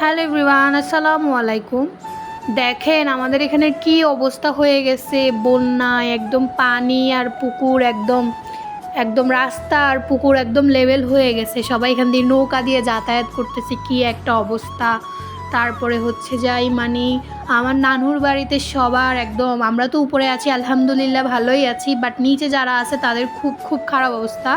Hello everyone, আসসালামু আলাইকুম। দেখেন আমাদের এখানে কি অবস্থা হয়ে গেছে। বন্যায় একদম পানি আর পুকুর একদম একদম রাস্তা আর পুকুর একদম লেভেল হয়ে গেছে। সবাই এখান দিয়ে নৌকা দিয়ে যাতায়াত করতেছে, কি একটা অবস্থা। তারপরে হচ্ছে যাই মানে আমার নানুর বাড়িতে সবার একদম, আমরা তো উপরে আছি, আলহামদুলিল্লাহ ভালোই আছি বাট নিচে যারা আছে তাদের খুব খুব খারাপ অবস্থা।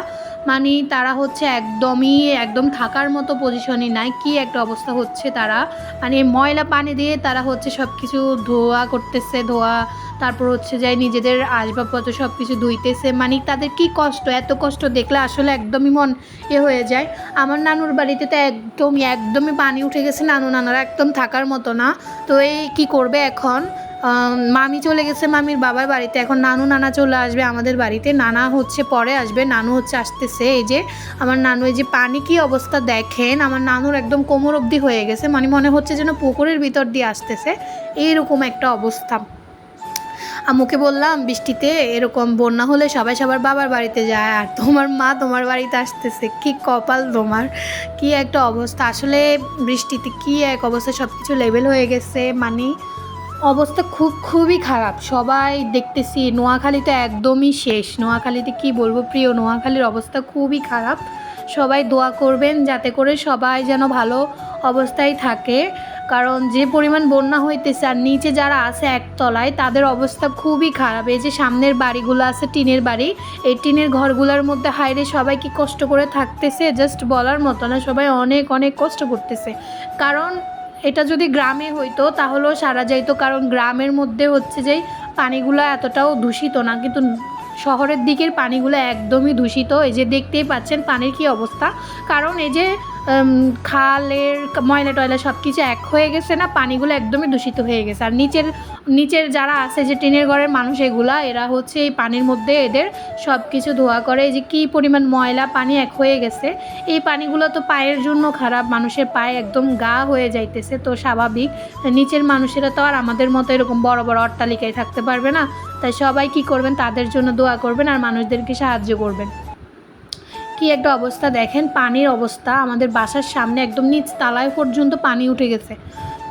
মানে তারা হচ্ছে একদমই, একদম থাকার মতো পজিশনে নাই। কি একটা অবস্থা হচ্ছে তারা। মানে ময়লা পানি দিয়ে তারা হচ্ছে সব কিছু ধোয়া করতেছে, ধোয়া, তারপর হচ্ছে যাই নিজেদের আসবাবপত্র সব কিছু ধুইতেছে। মানে তাদের কি কষ্ট? এত কষ্ট দেখলে আসলে একদমই মন এ হয়ে যায়। আমার নানুর বাড়িতে তো একদমই একদমই পানি উঠে গেছে। নানু নানারা একদম থাকার মতো না। তো এই কি করবে এখন? মামি চলে গেছে, মামির বাবার বাড়িতে। এখন নানু, নানা চলে আসবে আমাদের বাড়িতে। নানা হচ্ছে পরে আসবে, নানু হচ্ছে আসতেছে। এই যে আমার নানু, এই যে পানি কি অবস্থা দেখেন, আমার নানুর একদম কোমর অবধি হয়ে গেছে। মানে মনে হচ্ছে যেন পুকুরের ভিতর দিয়ে আসতেছে। এইরকম একটা অবস্থা। আম্মুকে বললাম, বৃষ্টিতে এরকম বন্যা হলে সবাই সবার বাবার বাড়িতে যায়। আর তোমার মা তোমার বাড়িতে আসতেছে। কি কপাল তোমার? কি একটা অবস্থা। আসলে বৃষ্টিতে কি এক অবস্থা সব কিছু লেভেল হয়ে গেছে। মানে অবস্থা খুব, খুবই খারাপ। সবাই দেখতেছি, নোয়াখালীতে একদমই শেষ। নোয়াখালীতে কি বলব প্রিয়, নোয়াখালীর অবস্থা খুবই খারাপ। সবাই দোয়া করবেন যাতে করে সবাই যেন ভালো অবস্থায় থাকে। কারণ যে পরিমাণ বন্যা হইতেছে আর নিচে যারা আছে একতলায়, তাদের অবস্থা খুবই খারাপ। এই যে সামনের বাড়িগুলো আছে, টিনের বাড়ি, এই টিনের ঘরগুলোর মধ্যে হাইরে সবাই কি কষ্ট করে থাকতেছে? জাস্ট বলার মতো না, সবাই অনেক অনেক কষ্ট করতেছে। কারণ এটা যদি গ্রামে হইতো, তাহলেও সারা যাইতো। কারণ গ্রামের মধ্যে হচ্ছে যে পানিগুলো এতটাও দূষিত না। কিন্তু শহরের দিকের পানিগুলো একদমই দূষিত। এই যে দেখতেই পাচ্ছেন পানির কি অবস্থা। কারণ এই যে খালের ময়লা টয়লা সব কিছু এক হয়ে গেছে না, পানিগুলো একদমই দূষিত হয়ে গেছে। আর নিচের নিচের যারা আছে যে টিনের ঘরের মানুষ এগুলা, এরা হচ্ছে এই পানির মধ্যে এদের সব কিছু ধোয়া করে। এই যে কী পরিমাণ ময়লা, পানি এক হয়ে গেছে। এই পানিগুলো তো পায়ের জন্য খারাপ, মানুষের পায়ে একদম গা হয়ে যাইতেছে, তো স্বাভাবিক। নিচের মানুষেরা তো আর আমাদের মতো এরকম বড় বড় অট্টালিকায় থাকতে পারবে না। তাই সবাই কি করবেন? তাদের জন্য দোয়া করবেন আর মানুষদেরকে সাহায্য করবেন। কি একটা অবস্থা দেখেন? পানির অবস্থা। আমাদের বাসার সামনে একদম নিচ তালায় পর্যন্ত পানি উঠে গেছে।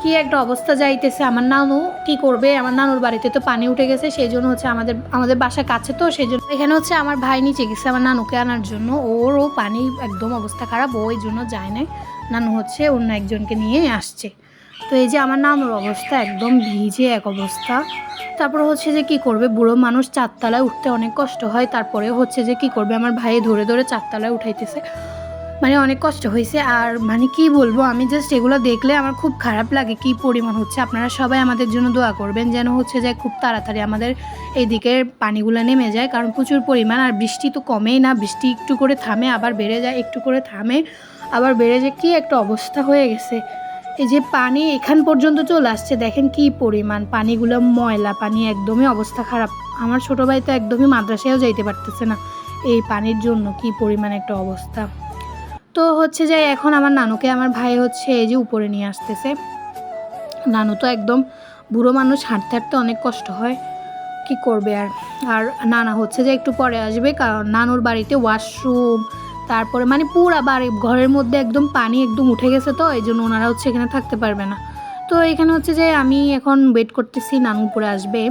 কি একটা অবস্থা যাইতেছে আমার নানু। কি করবে? আমার নানুর বাড়িতে তো পানি উঠে গেছে সেই জন্য হচ্ছে আমাদের আমাদের বাসা কাছে তো সেই জন্য এখানে হচ্ছে আমার ভাই নিচে গেছে আমার নানুকে আনার জন্য। ওরও পানি একদম অবস্থা খারাপ ও ওই জন্য যায় নাই। নানু হচ্ছে অন্য একজনকে নিয়ে আসছে। তো এই যে আমার নানুর অবস্থা, একদম ভিজে এক অবস্থা। তারপর হচ্ছে যে কি করবে, বুড়ো মানুষ চারতলায় উঠতে অনেক কষ্ট হয়। তারপরে হচ্ছে যে কি করবে, আমার ভাই ধরে ধরে চারতলায় উঠাইতেছে। মানে অনেক কষ্ট হয়েছে আর মানে কি বলব, আমি জাস্ট এগুলো দেখলে আমার খুব খারাপ লাগে। কি পরিমাণ হচ্ছে? আপনারা সবাই আমাদের জন্য দোয়া করবেন যেন হচ্ছে যে খুব তাড়াতাড়ি আমাদের এই দিকের পানিগুলো নেমে যায়। কারণ প্রচুর পরিমাণ, আর বৃষ্টি তো কমেই না। বৃষ্টি একটু করে থামে, আবার বেড়ে যায়, একটু করে থামে। আবার বেড়ে যায়, কি একটা অবস্থা হয়ে গেছে। এই যে পানি এখান পর্যন্ত চলে আসছে, দেখেন কি পরিমাণ। পানিগুলো ময়লা, পানি একদমই অবস্থা খারাপ। আমার ছোটো ভাই তো একদমই মাদ্রাসায়ও যাইতে পারতেছে না। এই পানির জন্য কি পরিমাণ একটা অবস্থা। তো হচ্ছে যে এখন আমার নানুকে, আমার ভাই হচ্ছে এই যে উপরে নিয়ে আসতেছে। নানু তো একদম বুড়ো মানুষ, হাঁটতে হাঁটতে অনেক কষ্ট হয়। কি করবে আর? আর নানা হচ্ছে যে একটু পরে আসবে, কারণ নানুর বাড়িতে ওয়াশরুম তারপরে মানে পুরা বাড়ি, ঘরের মধ্যে একদম পানি একদম উঠে গেছে তো, এই জন্য ওনারা হচ্ছে এখানে থাকতে পারবে না। তো এখানে হচ্ছে যে আমি এখন ওয়েট করতেছি নানু আসবে।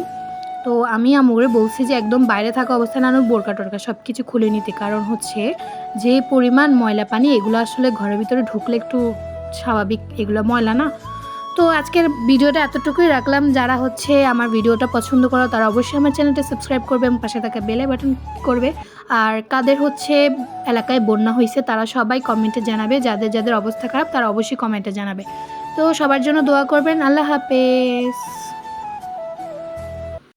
তো আমি আমরে বলছি যে একদম বাইরে থাকা অবস্থায় নানুর বোরকা টোরকা সব কিছু খুলে নিতে, কারণ হচ্ছে যে পরিমাণ ময়লা পানি, এগুলো আসলে ঘরের ভিতরে ঢুকলে একটু স্বাভাবিক, এগুলো ময়লা না তো আজকের ভিডিওটা এতটুকুই রাখলাম। যারা হচ্ছে আমার ভিডিওটা পছন্দ করো, তারা অবশ্যই আমার চ্যানেলটা সাবস্ক্রাইব করবে এবং পাশে থাকা বেলে বাটন করবে। আর কাদের হচ্ছে এলাকায় বন্যা হয়েছে তারা সবাই কমেন্টে জানাবে। যাদের যাদের অবস্থা খারাপ, তারা অবশ্যই কমেন্টে জানাবে। তো সবার জন্য দোয়া করবেন। আল্লাহ হাফেজ।